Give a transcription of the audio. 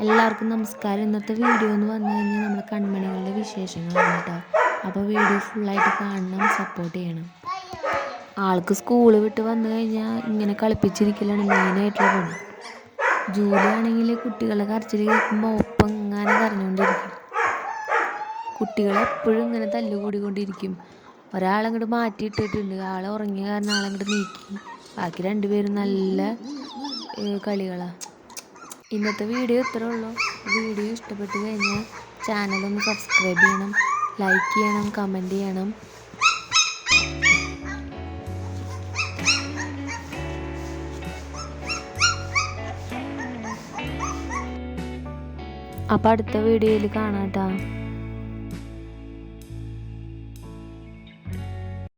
എല്ലാവർക്കും നമസ്കാരം. ഇന്നത്തെ വീഡിയോ എന്ന് പറഞ്ഞു കഴിഞ്ഞാൽ നമ്മുടെ കൺമണികളുടെ വിശേഷങ്ങളാണ് കേട്ടോ. അപ്പോൾ വീഡിയോ ഫുള്ളായിട്ട് കാണണം സപ്പോർട്ട് ചെയ്യണം. ആൾക്ക് സ്കൂൾ വിട്ട് വന്നു കഴിഞ്ഞാൽ ഇങ്ങനെ കളിപ്പിച്ചിരിക്കലാണ് മെയിനായിട്ടുള്ള പണി. ജൂലി ആണെങ്കിൽ കുട്ടികളെ കരച്ചിൽ കേൾക്കുമ്പോൾ ഒപ്പം ഇങ്ങനെ കരഞ്ഞുകൊണ്ടിരിക്കും കുട്ടികളെപ്പോഴും ഇങ്ങനെ തല്ലുകൂടിക്കൊണ്ടിരിക്കും. ഒരാളങ്ങോട്ട് മാറ്റിയിട്ടിട്ടുണ്ട്. ആളെ ഉറങ്ങിയ കാരണം ആളങ്ങോട്ട് നീക്കി. ബാക്കി രണ്ടുപേരും നല്ല കളികളാണ് ഇന്നത്തെ വീഡിയോ ഇത്രേ ഉള്ളൂ. വീഡിയോ ഇഷ്ടപ്പെട്ട് കഴിഞ്ഞാൽ ചാനലൊന്ന് സബ്സ്ക്രൈബ് ചെയ്യണം ലൈക്ക് ചെയ്യണം കമന്റ് ചെയ്യണം. അപ്പം അടുത്ത വീഡിയോയിൽ കാണാം കേട്ടോ